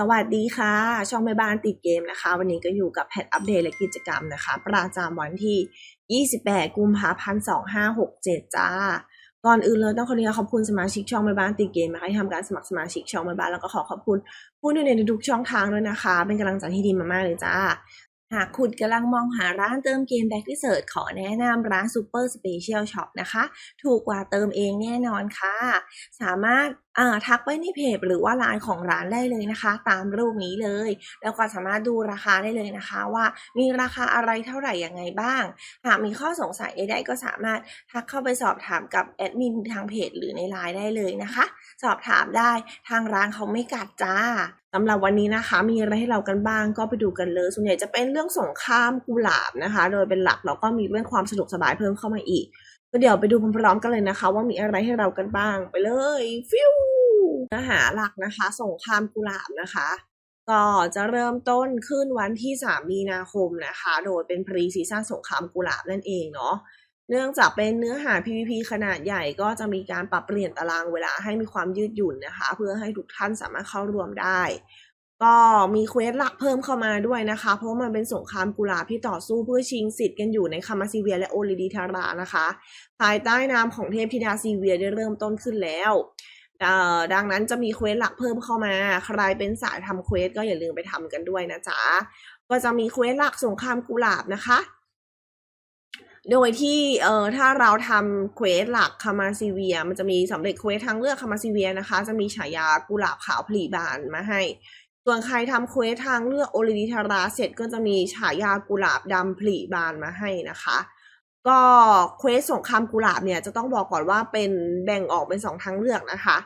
สวัสดีค่ะ ช่องแม่บ้านติดเกมนะคะ วันนี้ก็อยู่กับแพทอัปเดตและกิจกรรมนะคะ ประจำวันที่ 28 กุมภาพันธ์ 2567 จ้า ก่อนอื่นเลยต้องขออนุญาตขอบคุณสมาชิกช่องแม่บ้านติดเกมนะคะที่ทำการสมัครสมาชิกช่องแม่บ้านแล้วก็ขอขอบคุณผู้ดูในทุกช่องทางด้วยนะคะ เป็นกำลังใจที่ดีมากๆเลยจ้า หากคุณกำลังมองหาร้านเติมเกมแบ็กที่เสิร์ชขอแนะนำร้าน Super Special Shop นะคะ ถูกกว่าเติมเองแน่นอนค่ะ สามารถ ทักไปในเพจหรือว่าไลน์ของร้านได้เลยนะคะ ตามรูปนี้เลย แล้วก็สามารถดูราคาได้เลยนะคะ ว่ามีราคาอะไรเท่าไหร่ยังไงบ้าง หากมีข้อสงสัยใดๆก็สามารถทักเข้าไปสอบถามกับแอดมินทางเพจหรือในไลน์ได้เลยนะคะ สอบถามได้ทางร้านเขาไม่กัดจ้าสำหรับวันนี้นะคะ มีอะไรให้เรากันบ้างก็ไปดูกันเลย ส่วนใหญ่จะเป็นเรื่องสงครามกุหลาบนะคะ โดยเป็นหลักแล้วก็มีเรื่องความสะดวกสบายเพิ่มเข้ามาอีกก็เดี๋ยวไปดูพร้อมๆกันเลยนะคะ ว่ามีอะไรให้เรากันบ้างไปเลย ฟิว เนื้อหาหลักนะคะ สงครามกุหลาบนะคะ ก็จะเริ่มต้นขึ้นวันที่ 3 มีนาคมนะคะ โดยเป็นพรีซีซั่นสงครามกุหลาบนั่นเองเนาะเนื่องจากเป็นเนื้อหา PVP ขนาดใหญ่ก็จะมีการปรับเปลี่ยนตารางเวลาให้มีความยืดหยุ่นนะคะ เพื่อให้ทุกท่านสามารถเข้าร่วมได้ ก็มีเควสหลักเพิ่มเข้ามาด้วยนะคะ เพราะมันเป็นสงครามกุหลาบที่ต่อสู้เพื่อชิงสิทธิ์กันอยู่ในคามาซิเวียและโอลิดีทารานะคะ ภายใต้นามของเทพธิดาซีเวียได้เริ่มต้นขึ้นแล้ว ดังนั้นจะมีเควสหลักเพิ่มเข้ามา ใครเป็นสายทำเควสก็อย่าลืมไปทำกันด้วยนะจ๊ะ ก็จะมีเควสหลักสงครามกุหลาบนะคะ โดยที่เอ่อถ้าเราทำเควสหลักคามาซิเวีย มันจะมีสำเร็จเควสทางเลือกคามาซิเวียนะคะ จะมีฉายากุหลาบขาวผลีบานมาให้ ส่วนใครทำเควสทางเลือกโอลิดิทาราเสร็จก็จะมีฉายากุหลาบดำผลีบานมาให้นะคะ ก็เควสสงครามกุหลาบเนี่ยจะต้องบอกก่อนว่าเป็นแบ่งออกเป็นสองทางเลือกนะคะ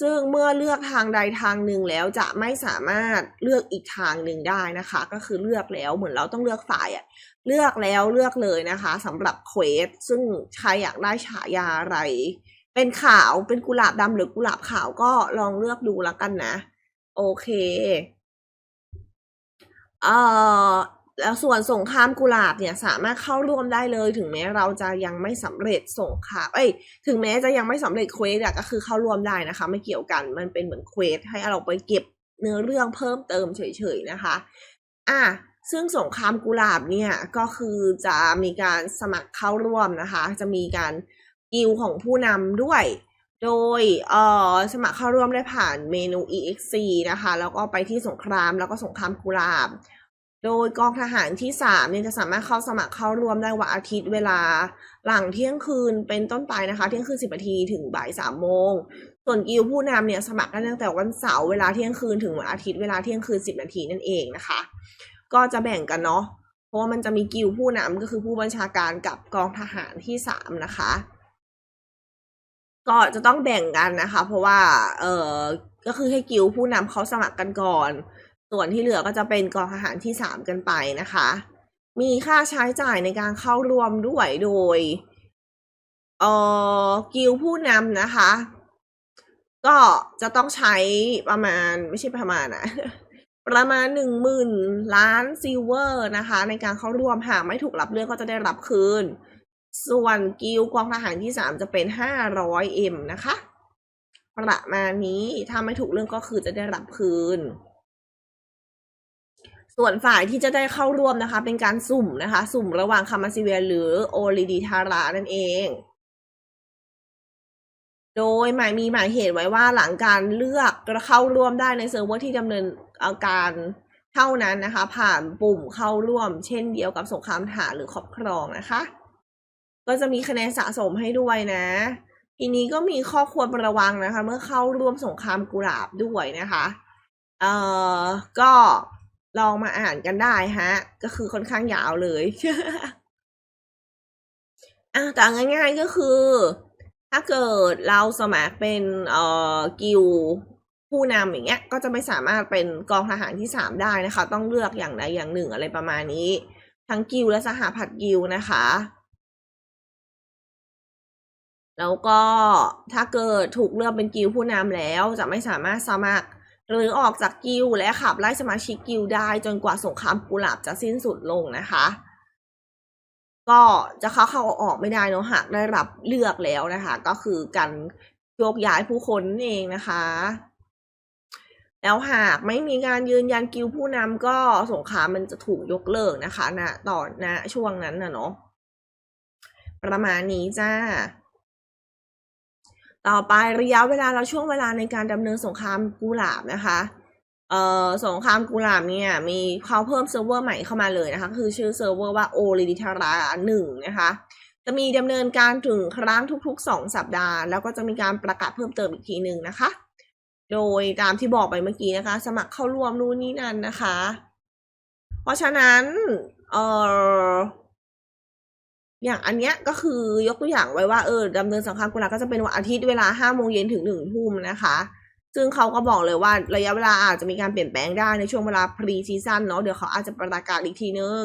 ซึ่งเมื่อเลือกทางใดทางหนึ่งแล้วจะไม่สามารถเลือกอีกทางหนึ่งได้นะคะ ก็คือเลือกแล้วเหมือนเราต้องเลือกฝ่ายอะเลือกแล้วเลือกเลยนะคะสำหรับเควสซึ่งใครอยากได้ฉายาอะไร เป็นขาวเป็นกุหลาบดำหรือกุหลาบขาวก็ลองเลือกดูแล้วกันนะ โอเคเอ่อ แล้วส่วนสงครามกุหลาบเนี่ยสามารถเข้าร่วมได้เลย ถึงแม้เราจะยังไม่สำเร็จสงครามเอ้ยถึงแม้จะยังไม่สำเร็จเควสก็คือเข้าร่วมได้นะคะ ไม่เกี่ยวกันมันเป็นเหมือนเควสให้เราไปเก็บเนื้อเรื่องเพิ่มเติมเฉยๆนะคะอะซึ่งสงครามกุหลาบเนี่ยก็คือจะมีการสมัครเข้าร่วมนะคะ จะมีการกิลของผู้นำด้วย โดยเอ่อสมัครเข้าร่วมได้ผ่านเมนู EXC นะคะ แล้วก็ไปที่สงครามแล้วก็สงครามกุหลาบ โดยกองทหารที่สามเนี่ยจะสามารถเข้าสมัครเข้าร่วมได้วันอาทิตย์เวลาหลังเที่ยงคืนเป็นต้นไปนะคะเที่ยงคืนสิบนาทีถึงบ่ายสามโมงส่วนกิลผู้นำเนี่ยสมัครได้ตั้งแต่วันเสาร์เวลาเที่ยงคืนถึงวันอาทิตย์เวลาเที่ยงคืนสิบนาทีนั่นเองนะคะ ก็จะแบ่งกันเนาะเพราะว่ามันจะมีกิลผู้นำก็คือผู้บัญชาการกับกองทหารที่สามนะคะ ก็จะต้องแบ่งกันนะคะ เพราะว่าเออก็คือให้กิลผู้นำเขาสมัครกันก่อน ส่วนที่เหลือก็จะเป็นกองทหารที่สามกันไปนะคะ มีค่าใช้จ่ายในการเข้าร่วมด้วยโดยเออกิลผู้นำนะคะ ก็จะต้องใช้ประมาณไม่ใช่ประมาณนะประมาณหนึ่งหมื่นล้านซิลเวอร์นะคะ ในการเข้าร่วมหากไม่ถูกรับเลือกก็จะได้รับคืน ส่วนกิลกองทหารที่สามจะเป็นห้าร้อยเอ็มนะคะ ประมาณนี้ถ้าไม่ถูกเรื่องก็คือจะได้รับคืน ส่วนฝ่ายที่จะได้เข้าร่วมนะคะ เป็นการสุ่มนะคะ สุ่มระหว่างคามาซิเวียหรือโอลิดีทารานั่นเอง โดยหมายมีหมายเหตุไว้ว่าหลังการเลือกเข้าร่วมได้ในเซิร์ฟเวอร์ที่ดำเนินการเท่านั้นนะคะ ผ่านปุ่มเข้าร่วม เช่นเดียวกับสงครามทหารหรือครอบครองนะคะ ก็จะมีคะแนนสะสมให้ด้วยนะ ทีนี้ก็มีข้อควรระวังนะคะ เมื่อเข้าร่วมสงครามกุหลาบด้วยนะคะ เอ่อก็ ลองมาอ่านกันได้ฮะ ก็คือค่อนข้างยาวเลยอะแต่ง่ายๆก็คือ ถ้าเกิดเราสมัครเป็นเอ่อกิลผู้นำอย่างเงี้ย ก็จะไม่สามารถเป็นกองทหารที่สามได้นะคะ ต้องเลือกอย่างใดอย่างหนึ่งอะไรประมาณนี้ ทั้งกิลและสหพันธ์กิลนะคะ แล้วก็ถ้าเกิดถูกเลือกเป็นกิลผู้นำแล้วจะไม่สามารถสมัคร หรือออกจากกิลและขับไล่สมาชิกกิลได้จนกว่าสงครามกุหลาบจะสิ้นสุดลงนะคะ ก็จะเข้าเข้าออกไม่ได้เนอะหากได้รับเลือกแล้วนะคะ ก็คือการโยกย้ายผู้คนนั่นเองนะคะ แล้วหากไม่มีการยืนยันกิลผู้นำก็สงครามมันจะถูกยกเลิกนะคะณตอนณช่วงนั้นนะเนาะประมาณนี้จ้า ต่อไประยะเวลาและช่วงเวลาในการดำเนินสงครามกุหลาบนะคะเอ่อสงครามกุหลาบเนี่ยมีเขาเพิ่มเซิร์ฟเวอร์ใหม่เข้ามาเลยนะคะคือชื่อเซิร์ฟเวอร์ว่าโอริดิทาราหนึ่งนะคะจะมีดำเนินการถึงครั้งทุก ๆ 2 สัปดาห์ แล้วก็จะมีการประกาศเพิ่มเติมอีกทีหนึ่งนะคะ โดยตามที่บอกไปเมื่อกี้นะคะ สมัครเข้าร่วมนู่นนี่นั่นนะคะ เพราะฉะนั้นเอ่อ อย่างอันเนี้ยก็คือยกตัวอย่างไว้ว่าเออดำเนินสงครามกุลาก็จะเป็นวันอาทิตย์เวลาห้าโมงเย็นถึงหนึ่งทุ่มนะคะ ซึ่งเขาก็บอกเลยว่าระยะเวลาอาจจะมีการเปลี่ยนแปลงได้ในช่วงเวลาพรีซีซั่นเนาะเดี๋ยวเขาอาจจะประกาศอีกทีนึง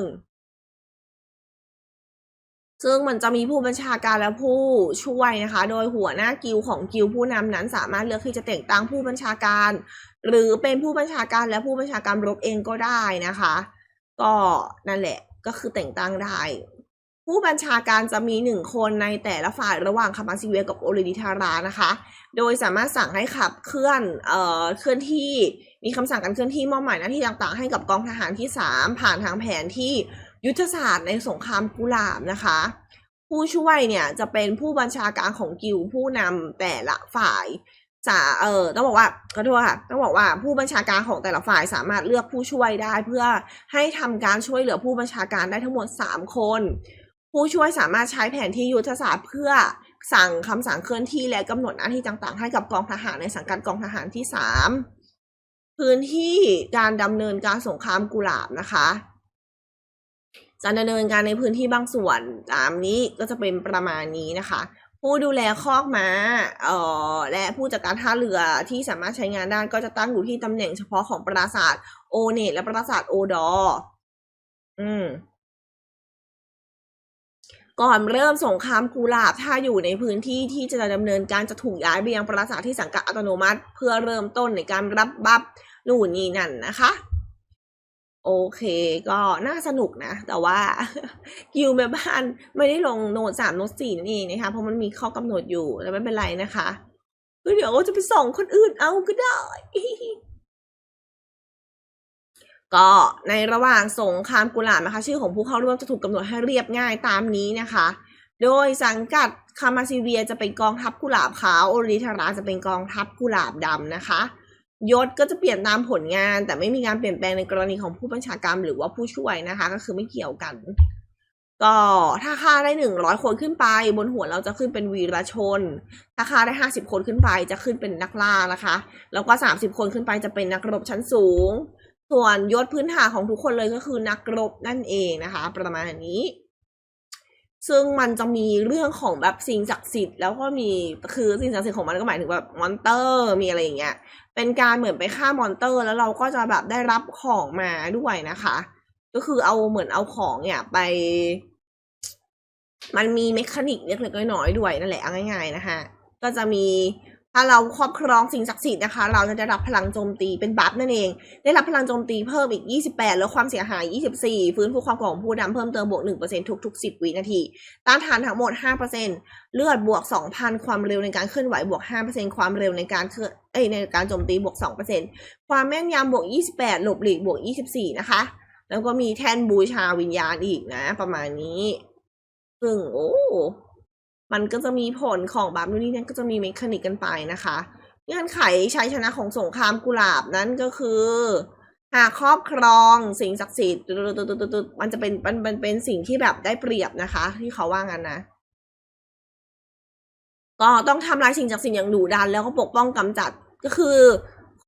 ซึ่งมันจะมีผู้บัญชาการและผู้ช่วยนะคะ โดยหัวหน้ากิลของกิลผู้นำนั้นสามารถเลือกที่จะแต่งตั้งผู้บัญชาการ หรือเป็นผู้บัญชาการและผู้บัญชาการรบเองก็ได้นะคะ ก็นั่นแหละก็คือแต่งตั้งได้ ผู้บัญชาการจะมีหนึ่งคนในแต่ละฝ่ายระหว่างคามาซิเวียกับโอริดิทารานะคะ โดยสามารถสั่งให้ขับเคลื่อนเอ่อเคลื่อนที่มีคำสั่งการเคลื่อนที่มอบหมายหน้าที่ต่างๆ ให้กับกองทหารที่ 3 ผ่านทางแผนที่ยุทธศาสตร์ในสงครามกุหลาบนะคะ ผู้ช่วยเนี่ยจะเป็นผู้บัญชาการของกิลผู้นำแต่ละฝ่ายจะเออต้องบอกว่าขอโทษค่ะต้องบอกว่าผู้บัญชาการของแต่ละฝ่ายสามารถเลือกผู้ช่วยได้ เพื่อให้ทำการช่วยเหลือผู้บัญชาการได้ทั้งหมด 3 คน ผู้ช่วยสามารถใช้แผนที่ยุทธศาสตร์เพื่อสั่งคำสั่งเคลื่อนที่และกำหนดหน้าที่ต่างๆ ให้กับกองทหารในสังกัดกองทหารที่สามพื้นที่การดำเนินการสงครามกุหลาบนะคะจะดำเนินการในพื้นที่บางส่วนตามนี้ก็จะเป็นประมาณนี้นะคะ ผู้ดูแลคอกม้าเอ่อและผู้จัดการท่าเรือที่สามารถใช้งานได้ก็จะตั้งอยู่ที่ตำแหน่งเฉพาะของปราสาทโอเนตและปราสาทโอดออืม ก่อนเริ่มสงครามกุหลาบถ้าอยู่ในพื้นที่ที่จะดำเนินการจะถูกย้ายไปยังปราสาทที่สังกัดอัตโนมัติ เพื่อเริ่มต้นในการรับบัฟนู่นนี่นั่นนะคะ โอเคก็น่าสนุกนะ แต่ว่ากิวแม่บ้านไม่ได้ลงโน้ตสามโน้ตสี่นั่นเองนะคะ เพราะมันมีข้อกำหนดอยู่แต่ไม่เป็นไรนะคะเดี๋ยวจะไปส่องคนอื่นเอาก็ได้ ก็ในระหว่างสงครามกุหลาบนะคะ ชื่อของผู้เข้าร่วมจะถูกกำหนดให้เรียบง่ายตามนี้นะคะ โดยสังกัดคามาซิเวียจะเป็นกองทัพกุหลาบขาวโอริทาราจะเป็นกองทัพกุหลาบดำนะคะยศก็จะเปลี่ยนตามผลงาน แต่ไม่มีการเปลี่ยนแปลงในกรณีของผู้บัญชาการหรือว่าผู้ช่วยนะคะ ก็คือไม่เกี่ยวกัน ก็ถ้าค่าได้หนึ่งร้อยคนขึ้นไป บนหัวเราจะขึ้นเป็นวีรชน ถ้าค่าได้ห้าสิบคนขึ้นไปจะขึ้นเป็นนักล่านะคะ แล้วก็สามสิบคนขึ้นไปจะเป็นนักรบชั้นสูง ส่วนยศพื้นฐานของทุกคนเลยก็คือนักรบนั่นเองนะคะ ประมาณนี้ ซึ่งมันจะมีเรื่องของแบบสิ่งศักดิ์สิทธิ์แล้วก็มีคือสิ่งศักดิ์สิทธิ์ของมันก็หมายถึงแบบมอนเตอร์มีอะไรอย่างเงี้ยเป็นการเหมือนไปฆ่ามอนเตอร์ แล้วเราก็จะแบบได้รับของมาด้วยนะคะ ก็คือเอาเหมือนเอาของเนี่ยไป มันมีเมคานิกเล็กๆน้อยๆด้วยนั่นแหละง่ายๆนะคะก็จะมี ถ้าเราครอบครองสิ่งศักดิ์สิทธิ์นะคะ เราจะได้รับพลังโจมตีเป็นบัฟนั่นเอง ได้รับพลังโจมตีเพิ่มอีก 28แล้วความเสียหาย 24 ฟื้นฟูความของผู้นำเพิ่มเติมบวก 1%ทุก ๆ 10 วินาที ต้านทานทั้งหมด 5%เลือดบวก 2,000 ความเร็วในการเคลื่อนไหวบวก 5%ความเร็วในการเคลื่อนเอ้ยในการโจมตีบวก 2%ความแม่นยำบวก 28 หลบหลีกบวก 24 นะคะ แล้วก็มีแท่นบูชาวิญญาณอีกนะ ประมาณนี้ซึ่งโอ้ มันก็จะมีผลของบัฟนู่นนี่นั่นก็จะมีเมคานิกกันไปนะคะเงื่อนไขชัยชนะของสงครามกุหลาบนั้นก็คือ หากครอบครองสิ่งศักดิ์สิทธิ์มันจะเป็นมันเป็นสิ่งที่แบบได้เปรียบนะคะ ที่เขาว่างั้นนะก็ต้องทำลายสิ่งศักดิ์สิทธิ์อย่างดุดันแล้วก็ปกป้องกำจัดก็คือ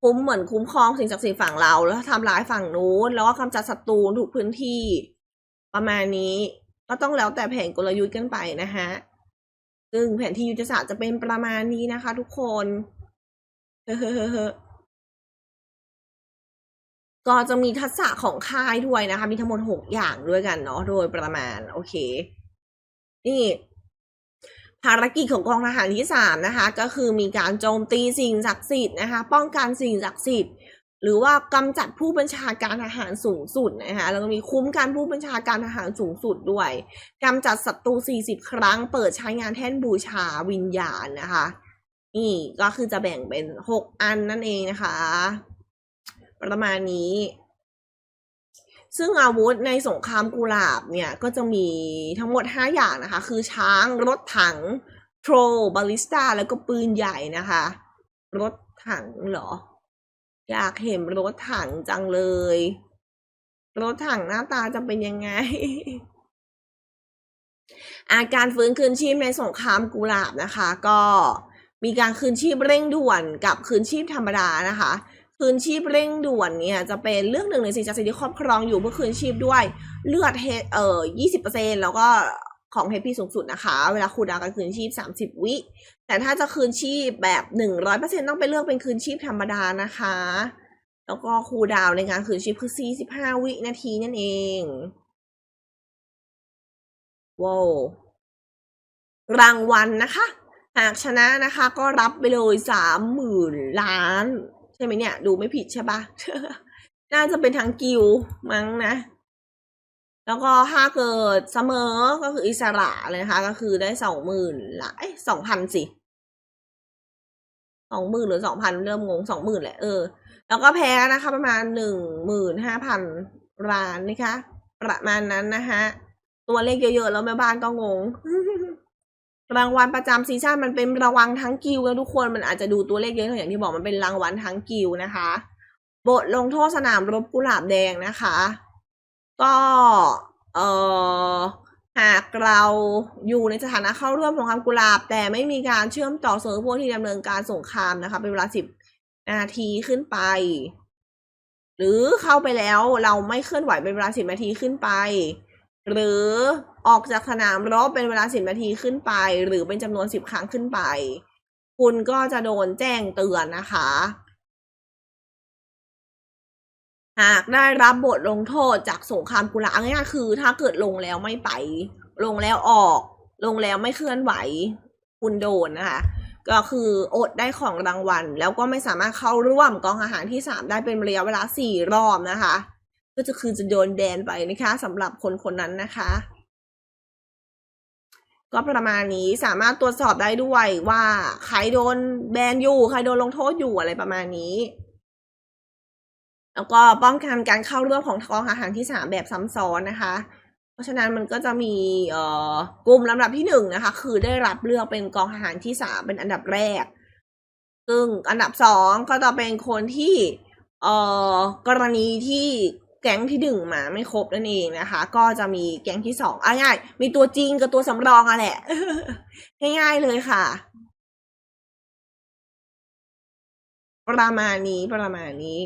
คุ้มเหมือนคุ้มครองสิ่งศักดิ์สิทธิ์ฝั่งเรา แล้วทำร้ายฝั่งนู้นแล้วก็กำจัดศัตรูทุกพื้นที่ ประมาณนี้ก็ต้องแล้วแต่แผนกลยุทธ์กันไปนะฮะ ซึ่งแผนที่ยุทธศาสตร์จะเป็นประมาณนี้นะคะ ทุกคนเฮ้อก็จะมีทักษะของค่ายด้วยนะคะ มีทั้งหมดหกอย่างด้วยกันเนาะโดยประมาณ โอเค นี่ภารกิจของกองทหารที่สามนะคะ ก็คือมีการโจมตีสิ่งศักดิ์สิทธิ์นะคะ ป้องกันสิ่งศักดิ์สิทธิ์ หรือว่ากำจัดผู้บัญชาการทหารสูงสุดนะคะแล้วก็มีคุ้มกันผู้บัญชาการทหารสูงสุดด้วยกำจัดศัตรู 40 ครั้ง เปิดใช้งานแท่นบูชาวิญญาณนะคะ นี่ก็คือจะแบ่งเป็น 6 อันนั่นเองนะคะ ประมาณนี้ ซึ่งอาวุธในสงครามกุหลาบเนี่ย ก็จะมีทั้งหมด 5 อย่างนะคะ คือช้างรถถังโทรบาลิสตาแล้วก็ปืนใหญ่นะคะ รถถังเหรอ อยากเห็นรถถังจังเลย รถถังหน้าตาจะเป็นยังไง อาการฟื้นคืนชีพในสงครามกุหลาบนะคะ ก็มีการคืนชีพเร่งด่วนกับคืนชีพธรรมดานะคะคืนชีพเร่งด่วนเนี่ยจะเป็นเรื่องหนึ่งในสิ่งศักสิ่งที่ครอบครองอยู่เพื่อคืนชีพด้วยเลือดเฮเอ่อยี่สิบเปอร์เซ็นแล้วก็ ของเฮพีสูงสุดนะคะ เวลาคูดาวการคืนชีพสามสิบวิ แต่ถ้าจะคืนชีพแบบหนึ่งร้อยเปอร์เซ็นต้องไปเลือกเป็นคืนชีพธรรมดานะคะ แล้วก็คูดาวในการคืนชีพคือสี่สิบห้าวินาทีนั่นเองว้าวรางวัลนะคะ หากชนะนะคะ ก็รับไปเลยสามหมื่นล้าน ใช่ไหมเนี่ย ดูไม่ผิดใช่ปะน่าจะเป็นทางกิวมั้งนะ แล้วก็ถ้าเกิดเสมอก็คืออิสระเลยนะคะ ก็คือได้สองหมื่นละเอ้สองพันสิสองหมื่นหรือสองพันเริ่มงงสองหมื่นแหละเออ แล้วก็แพ้นะคะ ประมาณหนึ่งหมื่นห้าพันล้านนะคะ ประมาณนั้นนะคะตัวเลขเยอะๆ แล้วแม่บ้านก็งง รางวัลประจำซีซั่นมันเป็นรางวัลทั้งกิวนะทุกคนมันอาจจะดูตัวเลขเยอะอย่างที่บอกมันเป็นรางวัลทั้งกิวนะคะ บทลงโทษสนามรบกุหลาบแดงนะคะ ก็เอ่อหากเราอยู่ในสถานะเข้าร่วมสงครามกุหลาบ แต่ไม่มีการเชื่อมต่อเสริมพวกที่ดำเนินการสงครามนะคะเป็นเวลาสิบนาทีขึ้นไป หรือเข้าไปแล้วเราไม่เคลื่อนไหวเป็นเวลาสิบนาทีขึ้นไป หรือออกจากสนามรบเป็นเวลาสิบนาทีขึ้นไป หรือเป็นจำนวนสิบครั้งขึ้นไป คุณก็จะโดนแจ้งเตือนนะคะ หากได้รับบทลงโทษจากสงครามกุลาง่ายคือ ถ้าเกิดลงแล้วไม่ไป ลงแล้วออก ลงแล้วไม่เคลื่อนไหว คุณโดนนะคะ ก็คืออดได้ของรางวัล แล้วก็ไม่สามารถเข้าร่วมกองอาหารที่สามได้เป็นระยะเวลาสี่รอบนะคะ ก็จะคือจะโดนแบนไปนะคะสำหรับคนคนนั้นนะคะก็ประมาณนี้สามารถตรวจสอบได้ด้วยว่าใครโดนแบนอยู่ ใครโดนลงโทษอยู่อะไรประมาณนี้ แล้วก็ป้องกันการเข้าร่วมของกองอาหารที่สามแบบซ้ำซ้อนนะคะ เพราะฉะนั้นมันก็จะมีเอ่อกลุ่มลำดับที่หนึ่งนะคะ คือได้รับเลือกเป็นกองอาหารที่สามเป็นอันดับแรก ซึ่งอันดับสองก็จะเป็นคนที่เอ่อกรณีที่แก๊งที่หนึ่งมาไม่ครบนั่นเองนะคะ ก็จะมีแก๊งที่สองอะง่ายมีตัวจริงกับตัวสำรองอะแหละง่ายๆเลยค่ะ ประมาณนี้ประมาณนี้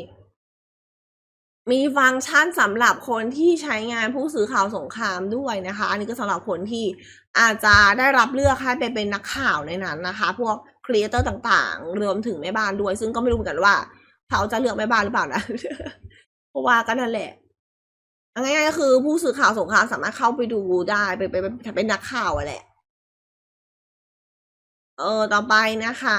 มีฟังก์ชันสำหรับคนที่ใช้งานผู้สื่อข่าวสงครามด้วยนะคะ อันนี้ก็สำหรับคนที่อาจจะได้รับเลือกให้ไปเป็นนักข่าวในนั้นนะคะ พวกครีเอเตอร์ต่างๆ รวมถึงแม่บ้านด้วย ซึ่งก็ไม่รู้เหมือนกันว่า เขาจะเลือกแม่บ้านหรือเปล่านะ เพราะว่าก็นั่นแหละเอาง่ายๆก็คือผู้สื่อข่าวสงครามสามารถเข้าไปดูได้ไปไปไปไปเป็นนักข่าวอะแหละ เออ ต่อไปนะคะ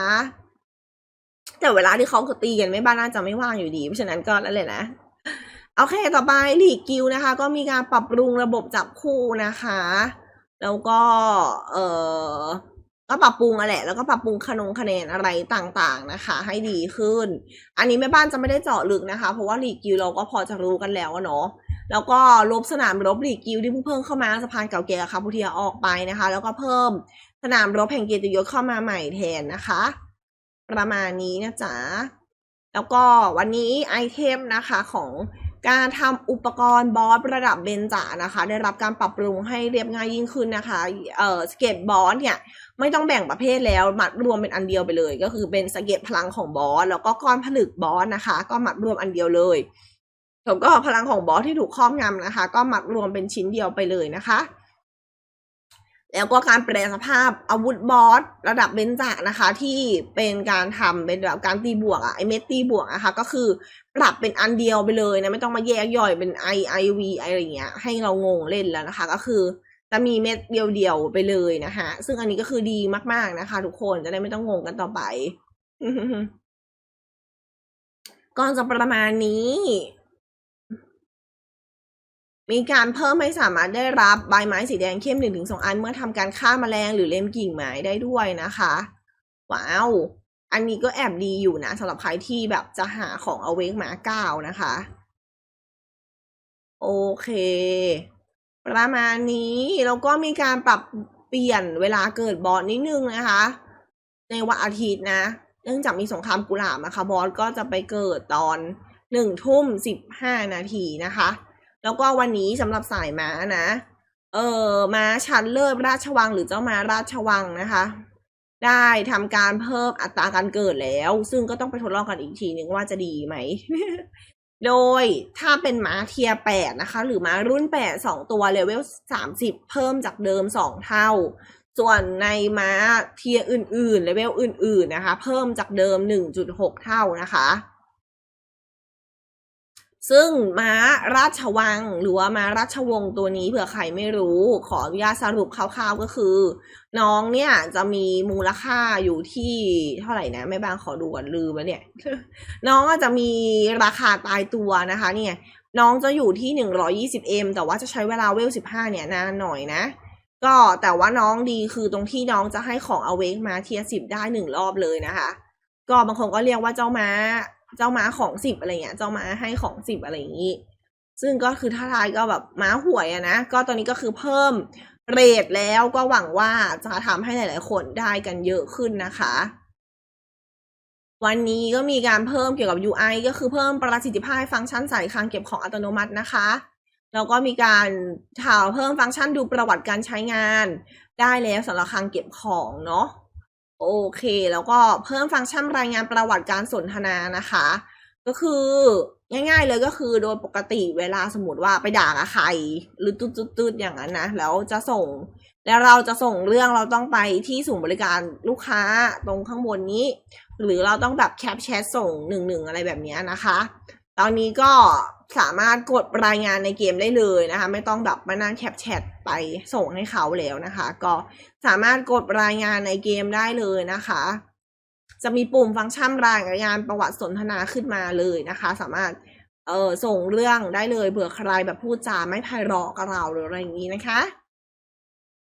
แต่เวลาที่เขาตีกันไม่บ้านน่าจะไม่ว่างอยู่ดี เพราะฉะนั้นก็นั่นแหละนะ โอเค ต่อไปลีกกิลนะคะ ก็มีการปรับปรุงระบบจับคู่นะคะ แล้วก็เออก็ปรับปรุงอะแหละ แล้วก็ปรับปรุงขนงคะแนนอะไรต่างๆนะคะ ให้ดีขึ้น อันนี้แม่บ้านจะไม่ได้เจาะลึกนะคะ เพราะว่าลีกกิลเราก็พอจะรู้กันแล้วเนาะแล้วก็ลบสนามรบลีกกิลที่เพิ่งเพิ่มเข้ามาสะพานเก่าแก่คาพูเทียออกไปนะคะ แล้วก็เพิ่มสนามรบแห่งเกียรติยศเข้ามาใหม่แทนนะคะ ประมาณนี้นะจ๊ะ แล้วก็วันนี้ไอเทมนะคะของการทำอุปกรณ์บอสระดับเบนจานะคะ ได้รับการปรับปรุงให้เรียบง่ายยิ่งขึ้นนะคะเอ่อสเก็ตบอสเนี่ยไม่ต้องแบ่งประเภทแล้วมัดรวมเป็นอันเดียวไปเลย ก็คือเป็นสเก็ตพลังของบอสแล้วก็ก้อนผลึกบอสนะคะ ก็มัดรวมอันเดียวเลยแล้วก็พลังของบอสที่ถูกครอบงำนะคะ ก็มัดรวมเป็นชิ้นเดียวไปเลยนะคะ แล้วก็การแปลสภาพอาวุธบอสระดับเบนจานะคะ ที่เป็นการทำเป็นแบบการตีบวกอะไอเม็ดตีบวกนะคะ ก็คือปรับเป็นอันเดียวไปเลยนะไม่ต้องมาแยกย่อยเป็น I I V อะไรอย่างเงี้ย ให้เรางงเล่นแล้วนะคะ ก็คือจะมีเม็ดเดียวๆไปเลยนะคะซึ่งอันนี้ก็คือดีมากๆนะคะ ทุกคนจะได้ไม่ต้องงงกันต่อไปก็จะประมาณนี้ มีการเพิ่มให้สามารถได้รับใบไม้สีแดงเข้มหนึ่งถึงสองอัน เมื่อทำการฆ่าแมลงหรือเล็มกิ่งไม้ได้ด้วยนะคะ ว้าว อันนี้ก็แอบดีอยู่นะสำหรับใครที่แบบจะหาของเอาเวกหมาเก้านะคะ โอเค ประมาณนี้ แล้วก็มีการปรับเปลี่ยนเวลาเกิดบอสนิดนึงนะคะ ในวันอาทิตย์นะ เนื่องจากมีสงครามกุหลาบนะคะบอสก็จะไปเกิดตอนหนึ่งทุ่มสิบห้านาทีนะคะ แล้วก็วันนี้สำหรับสายม้านะ เออม้าชั้นเลิศราชวังหรือเจ้าม้าราชวังนะคะ ได้ทำการเพิ่มอัตราการเกิดแล้ว ซึ่งก็ต้องไปทดลองกันอีกทีนึงว่าจะดีไหม โดยถ้าเป็นม้าเทียแปดนะคะ หรือม้ารุ่นแปดสองตัวเลเวลสามสิบเพิ่มจากเดิมสองเท่า ส่วนในม้าเทียอื่นๆเลเวลอื่น ๆนะคะ เพิ่มจากเดิมหนึ่งจุดหกเท่านะคะ ซึ่งม้าราชวังหรือว่าม้าราชวงศ์ตัวนี้เผื่อใครไม่รู้ ขออนุญาตสรุปคร่าวๆก็คือ น้องเนี่ยจะมีมูลค่าอยู่ที่เท่าไหร่นะแม่บ้านขอดูก่อนลืมแล้วเนี่ย น้องจจะมีราคาตายตัวนะคะ เนี่ย น้องจะอยู่ที่หนึ่งร้อยี่สิบเอ็มแต่ว่าจะใช้เวลาเวลสิบห้าเนี่ยนานหน่อยนะ ก็แต่ว่าน้องดีคือตรงที่น้องจะให้ของเอาเวกมาเทียสิบได้หนึ่งรอบเลยนะคะ ก็บางคนก็เรียกว่าเจ้าม้า เจ้าม้าของสิบอะไรเงี้ย เจ้าม้าให้ของสิบอะไรอย่างนี้ ซึ่งก็คือถ้าทายก็แบบม้าหวยอะนะ ก็ตอนนี้ก็คือเพิ่มเรทแล้วก็หวังว่าจะทำให้หลาย ๆ คนได้กันเยอะขึ้นนะคะ วันนี้ก็มีการเพิ่มเกี่ยวกับ UI ก็คือเพิ่มประสิทธิภาพฟังก์ชันใส่คลังเก็บของอัตโนมัตินะคะแล้วก็มีการถ่าเพิ่มฟังก์ชันดูประวัติการใช้งาน ได้แล้วสำหรับคลังเก็บของเนาะ โอเค แล้วก็เพิ่มฟังก์ชันรายงานประวัติการสนทนานะคะ ก็คือง่าย ๆ เลยก็คือโดยปกติเวลาสมมติว่าไปด่ากับใครหรือตืดๆอย่างนั้นนะแล้วจะส่ง แล้วเราจะส่งเรื่องเราต้องไปที่ศูนย์บริการลูกค้าตรงข้างบนนี้ หรือเราต้องแบบแคปแชทส่งหนึ่งหนึ่งอะไรแบบนี้นะคะ ตอนนี้ก็ สามารถกดรายงานในเกมได้เลยนะคะ ไม่ต้องแบบมานั่งแคปแชทไปส่งให้เขาแล้วนะคะ ก็สามารถกดรายงานในเกมได้เลยนะคะ จะมีปุ่มฟังก์ชันรายงานประวัติสนทนาขึ้นมาเลยนะคะ สามารถเออส่งเรื่องได้เลยเผื่อใครแบบพูดจาไม่ไพเราะกับเราหรืออะไรอย่างนี้นะคะ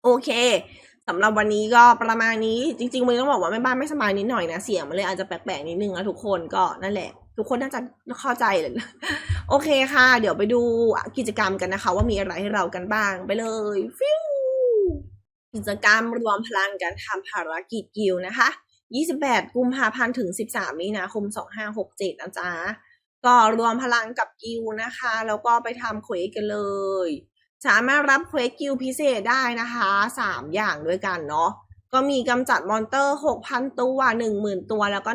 โอเคสำหรับวันนี้ก็ประมาณนี้จริงๆวันนี้ต้องบอกว่าแม่บ้านไม่สบายนิดหน่อยนะเสียงมันเลยอาจจะแปลกๆนิดนึงนะทุกคนก็นั่นแหละ ทุกคนน่าจะเข้าใจเลยโอเคค่ะ เดี๋ยวไปดูกิจกรรมกันนะคะ ว่ามีอะไรให้เรากันบ้างไปเลยฟิวกิจกรรมรวมพลังการทำภารกิจกิลนะคะ 28 กุมภาพันธ์ถึง 13 มีนาคม 2567นะจ๊ะก็รวมพลังกับกิลนะคะ แล้วก็ไปทำเควสกันเลย สามารถรับเควสกิลพิเศษได้นะคะ 3 อย่างด้วยกันเนาะ ก็มีกำจัดมอนเตอร์ 6,000 ตัว 10,000 ตัว แล้วก็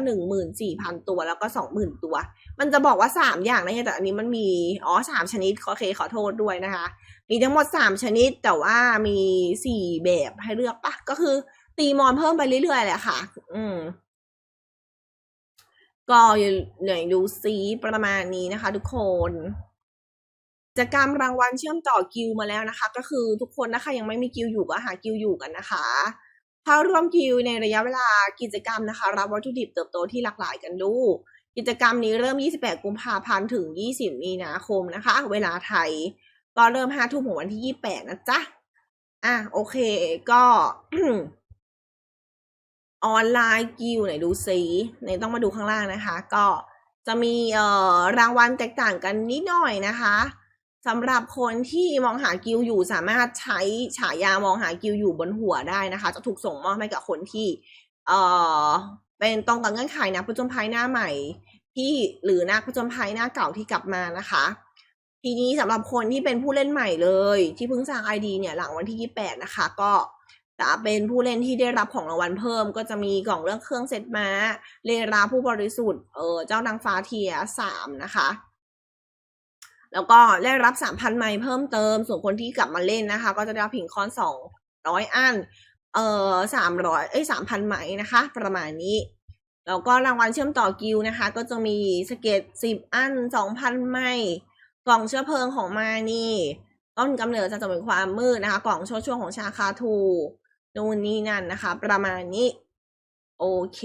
14,000 ตัว แล้วก็ 20,000 ตัว มันจะบอกว่า 3 อย่างนะแต่อันนี้มันมี อ๋อ 3 ชนิด โอเค ขอโทษด้วยนะคะ มีทั้งหมด 3 ชนิด แต่ว่ามี 4 แบบให้เลือกปะ ก็คือตีมอนเพิ่มไปเรื่อยๆแหละค่ะ อืม ก็เดี๋ยวดูซีประมาณนี้นะคะ ทุกคนกิจกรรมรางวัลเชื่อมต่อกิลมาแล้วนะคะ ก็คือทุกคนนะคะยังไม่มีกิลอยู่ก็หากิลอยู่กันนะคะ เข้าร่วมกิลในระยะเวลากิจกรรมนะคะ รับวัตถุดิบเติบโตที่หลากหลายกันดูกิจกรรมนี้เริ่ม 28 กุมภาพันธ์ถึง 20 มีนาคมนะคะ เวลาไทย ก็เริ่ม 5 ทุ่มของวันที่ 28 นะจ๊ะ อะ โอเค ก็ออนไลน์กิลไหนดูซิในต้องมาดูข้างล่างนะคะ ก็จะมีเอ่อรางวัลแตกต่างกันนิดหน่อยนะคะ สำหรับคนที่มองหากิลอยู่สามารถใช้ฉายามองหากิลอยู่บนหัวได้นะคะ จะถูกส่งมอบให้กับคนที่ เอ่อ เป็นตรงกับเงื่อนไขนะผจญภัยหน้าใหม่ที่หรือนักผจญภัยหน้าเก่าที่กลับมานะคะ ทีนี้สำหรับคนที่เป็นผู้เล่นใหม่เลย ที่เพิ่งสร้าง ID เนี่ยหลังวันที่ 28 นะคะ ก็จะเป็นผู้เล่นที่ได้รับของรางวัลเพิ่ม ก็จะมีกล่องเรื่องเครื่องเซตม้า เลราผู้บริสุทธิ์เออเจ้านางฟ้าเทียสามนะคะ แล้วก็ได้รับสามพันไมล์เพิ่มเติม ส่วนคนที่กลับมาเล่นนะคะ ก็จะได้รับผิงคอนสองร้อยอัน เอ่อสามร้อยเอ้ยสามพันไมล์นะคะ ประมาณนี้ แล้วก็รางวัลเชื่อมต่อกิลนะคะ ก็จะมีสเก็ตสิบอันสองพันไมล์กล่องเชื้อเพลิงของมานี่ ต้นกำเนิดจะจเป็นความมืดนะคะ กล่องช่วช่วงของชาคาทูนู่นนี่นั่นนะคะ ประมาณนี้ โอเค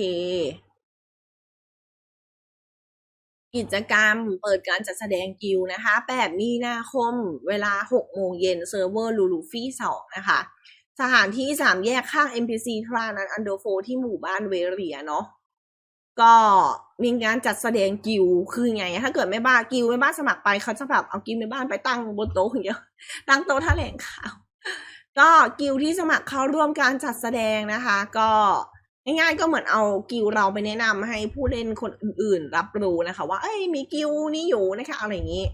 กิจกรรมเปิดการจัดแสดงกิลนะคะ 8 มีนาคม เวลา 6 โมงเย็นเซิร์ฟเวอร์ลูลูฟี่ 2 นะคะ สถานที่ 3 แยกข้าง NPC ทรานันอันโดโฟที่หมู่บ้านเวเรียเนาะ ก็มีงานจัดแสดงกิวคือไง ถ้าเกิดแม่บ้านกิวแม่บ้านสมัครไปเขาจะแบบเอากิวแม่บ้านไปตั้งบนโต๊ะอย่างเงี้ยตั้งโต๊ะแถลงข่าว ก็กิวที่สมัครเข้าร่วมการจัดแสดงนะคะ ก็ ง่ายๆก็เหมือนเอากิวเราไปแนะนำให้ผู้เล่นคนอื่นๆ รับรู้นะคะ ว่า เอ้ยมีกิวนี้อยู่นะคะอะไรอย่างนี้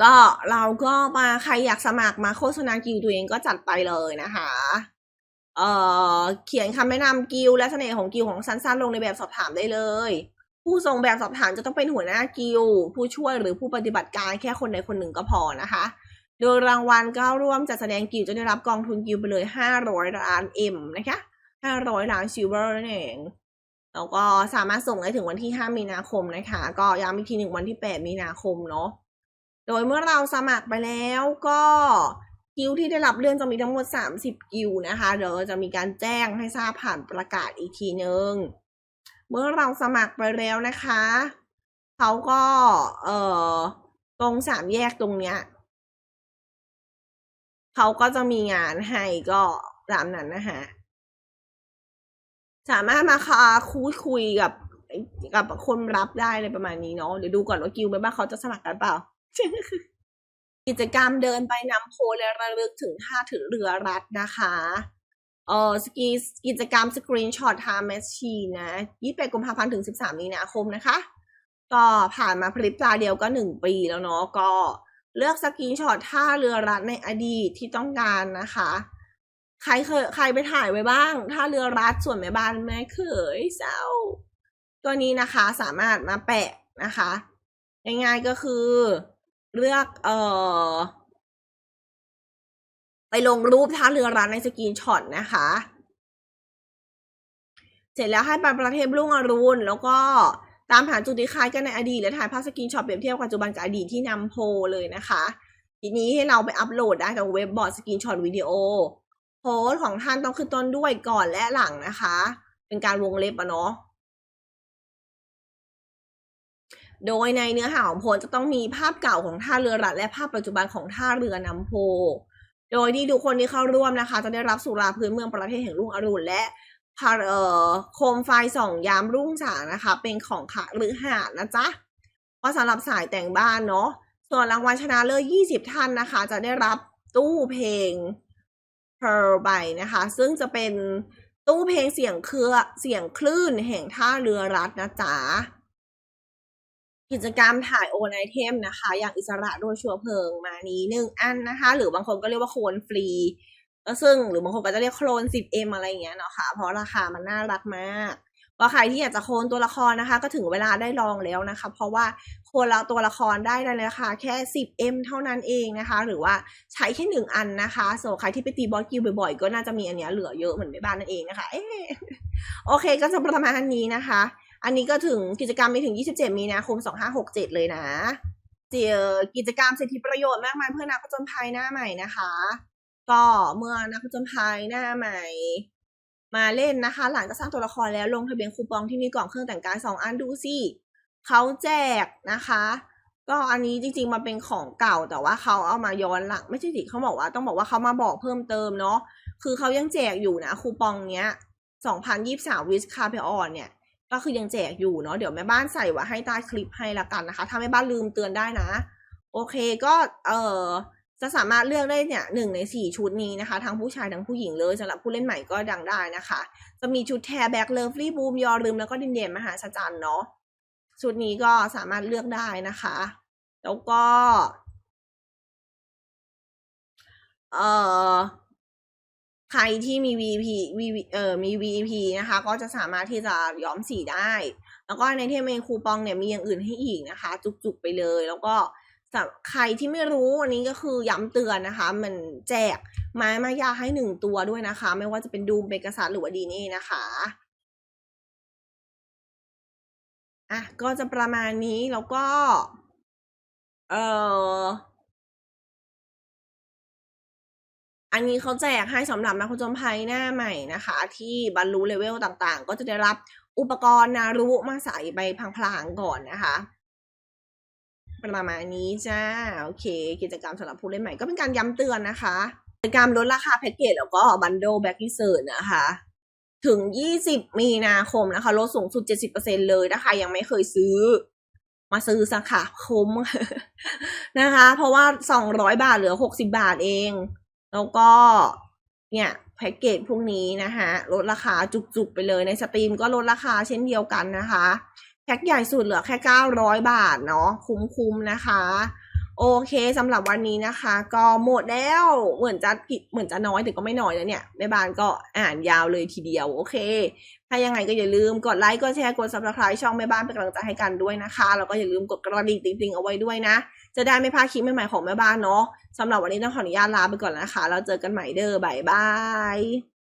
ก็เราก็มาใครอยากสมัครมาโฆษณากิวตัวเองก็จัดไปเลยนะคะเอ่อเขียนคำแนะนำกิวและเสน่ห์ของกิวของสั้นๆ ลงในแบบสอบถามได้เลย ผู้ส่งแบบสอบถามจะต้องเป็นหัวหน้ากิวผู้ช่วยหรือผู้ปฏิบัติการแค่คนใดคนหนึ่งก็พอนะคะ โดยรางวัลก็ร่วมจัดแสดงกิวจะได้รับกองทุนกิวไปเลย 500ล้านเอ็มนะคะ 500 ล้านซิลเวอร์นั่นเองแล้วก็สามารถส่งได้ถึงวันที่ 5 มีนาคมนะคะ ก็ย้ำอีกทีหนึ่งวันที่ 8 มีนาคมเนาะโดยเมื่อเราสมัครไปแล้วก็กิวที่ได้รับเลื่อนจะมีทั้งหมด 30กิวนะคะเดี๋ยวจะมีการแจ้งให้ทราบผ่านประกาศอีกทีหนึ่งเมื่อเราสมัครไปแล้วนะคะเขาก็เอ่อตรงสามแยกตรงเนี้ยเขาก็จะมีงานให้ก็ตามนั้นนะคะ สามารถมาคาคุยคุยกับกับคนรับได้เลยประมาณนี้เนาะเดี๋ยวดูก่อนว่ากิวแม่บ้านเขาจะสมัครกันเปล่า กิจกรรมเดินไปนำโพลและระลึกถึงท่าถือเรือรัดนะคะเออสกีกิจกรรมสกรีนช็อตไทม์แมชชีนะ21กุมภาพันธ์ถึง13มีนาคมนะคะ ก็ผ่านมาพริบตาเดียวก็หนึ่งปีแล้วเนาะก็เลือกสกรีนช็อตท่าเรือรัดในอดีตที่ต้องการนะคะ ใครเคยใครไปถ่ายไว้บ้างท่าเรือรัดส่วนแม่บ้านแม่เคยเศร้า ตัวนี้นะคะสามารถมาแปะนะคะง่ายๆก็คือเลือกเอ่อไปลงรูปท่าเรือร้านในสกรีนช็อตนะคะ เสร็จแล้วให้ไปประเทศรุ่งอรุณแล้วก็ตามหาจุดที่คล้ายกันในอดีตและถ่ายภาพสกรีนช็อตเปรียบเทียบปัจจุบันกับอดีตที่นำโพเลยนะคะ ทีนี้ให้เราไปอัปโหลดได้กับเว็บบอร์ดสกรีนช็อตวิดีโอ โพสของท่านต้องขึ้นต้นด้วยก่อนและหลังนะคะ เป็นการวงเล็บอะเนาะโดยในเนื้อหาของโพสจะต้องมีภาพเก่าของท่าเรือรัดและภาพปัจจุบันของท่าเรือนำโพ โดยที่ทุกคนที่เข้าร่วมนะคะ จะได้รับสุราพื้นเมืองประเทศแห่งรุ่งอรุณและพาเอ่อโคมไฟส่องยามรุ่งสางนะคะ เป็นของขะหรือหาดนะจ๊ะก็สำหรับสายแต่งบ้านเนาะส่วนรางวัลชนะเลิศ 20 ท่านนะคะ จะได้รับตู้เพลง per ใบนะคะ ซึ่งจะเป็นตู้เพลงเสียงเครือเสียงคลื่นแห่งท่าเรือรัดนะจ๊ะกิจกรรมถ่ายโอนไอเทมนะคะ อย่างอิสระโดยชัวเพลิงมานี้หนึ่งอันนะคะ หรือบางคนก็เรียกว่าโคลนฟรีก็ซึ่งหรือบางคนก็จะเรียกโคลน 10m อะไรอย่างเงี้ยเนาะค่ะเพราะราคามันน่ารักมากก็ใครที่อยากจะโคลนตัวละครนะคะ ก็ถึงเวลาได้ลองแล้วนะคะ เพราะว่า คนเราตัวละครได้ในราคาแค่ 10m เท่านั้นเองนะคะ หรือว่าใช้แค่หนึ่งอันนะคะส่วนใครที่ไปตีบอสกิลบ่อยๆ ก็น่าจะมีอันเนี้ยเหลือเยอะเหมือนในบ้านนั่นเองนะคะเอโอเคก็จะประมาณนี้นะคะ อันนี้ก็ถึงกิจกรรมไปถึง 27 มีนาคม 2567 เลยนะเจอกิจกรรมสิทธิประโยชน์มากมายเพื่อนักผจญภัยหน้าใหม่นะคะ ก็เมื่อนักผจญภัยหน้าใหม่มาเล่นนะคะ หลังจากสร้างตัวละครแล้วลงทะเบียนคูปองที่มีกล่องเครื่องแต่งกาย2อันดูสิ เขาแจกนะคะ ก็อันนี้จริงๆมันเป็นของเก่าแต่ว่าเขาเอามาย้อนหลังไม่ใช่สิเขาบอกว่าต้องบอกว่าเขามาบอกเพิ่มเติมเนาะคือเขายังแจกอยู่นะคูปองเนี้ย2023วิสคาเพออนเนี่ยก็คือยังแจกอยู่เนาะเดี๋ยวแม่บ้านใส่ไว้ให้ใต้คลิปให้ละกันนะคะ ถ้าแม่บ้านลืมเตือนได้นะ โอเคก็เออจะสามารถเลือกได้เนี่ยหนึ่งในสี่ชุดนี้นะคะ ทั้งผู้ชายทั้งผู้หญิงเลยสำหรับผู้เล่นใหม่ก็ดังได้นะคะ จะมีชุดแทร์แบ็กเลิฟลี่บูมยอลืมแล้วก็ดินเดนมหาชจันเนาะ ชุดนี้ก็สามารถเลือกได้นะคะ แล้วก็เอ่อใครที่มี VP วีเอ่อมี VP นะคะ ก็จะสามารถที่จะย้อมสีได้ แล้วก็ในเทมเองคูปองเนี่ยมีอย่างอื่นให้อีกนะคะ จุกๆไปเลย แล้วก็สใครที่ไม่รู้อันนี้ก็คือย้ำเตือนนะคะ มันแจกไม้มายาให้หนึ่งตัวด้วยนะคะ ไม่ว่าจะเป็นดูมเบกาซัสหรือว่าดีนี่นะคะ อะก็จะประมาณนี้แล้วก็ เอ่ออันนี้เขาแจกให้สำหรับนักผจญภัยหน้าใหม่นะคะ ที่บรรลุเลเวลต่างๆ ก็จะได้รับอุปกรณ์นารุมาใส่ไปพลางๆก่อนนะคะประมาณนี้จ้าโอเค กิจกรรมสำหรับผู้เล่นใหม่ก็เป็นการย้ำเตือนนะคะกิจกรรมลดราคาแพ็กเกจแล้วก็บันโดแบ็กอิเซอร์นะคะ ถึง 20 มีนาคมนะคะ ลดสูงสุด 70%เลยนะคะ ยังไม่เคยซื้อ มาซื้อซะค่ะคุ้มนะคะ เพราะว่า 200 บาทเหลือ 60 บาทเอง แล้วก็ เนี่ยแพ็กเกจพวกนี้นะคะลดราคาจุกๆไปเลย ในสตรีมก็ลดราคาเช่นเดียวกันนะคะ แพ็กใหญ่สุดเหลือแค่ 900 บาทเนาะ คุ้มๆนะคะ โอเคสำหรับวันนี้นะคะ ก็หมดแล้วเหมือนจะผิดเหมือนจะน้อยแต่ก็ไม่น้อยแล้วเนี่ยแม่บ้านก็อ่านยาวเลยทีเดียวโอเค ถ้ายังไงก็อย่าลืมกดไลค์กดแชร์กด subscribe ช่องแม่บ้านเป็นกำลังใจให้กันด้วยนะคะแล้วก็อย่าลืมกดกระดิ่งติ๊งๆเอาไว้ด้วยนะ จะได้ไม่พลาดคลิปใหม่ๆของแม่บ้านเนาะสำหรับวันนี้ต้องขออนุญาตลาไปก่อนนะคะแล้วเจอกันใหม่เด้อบายบาย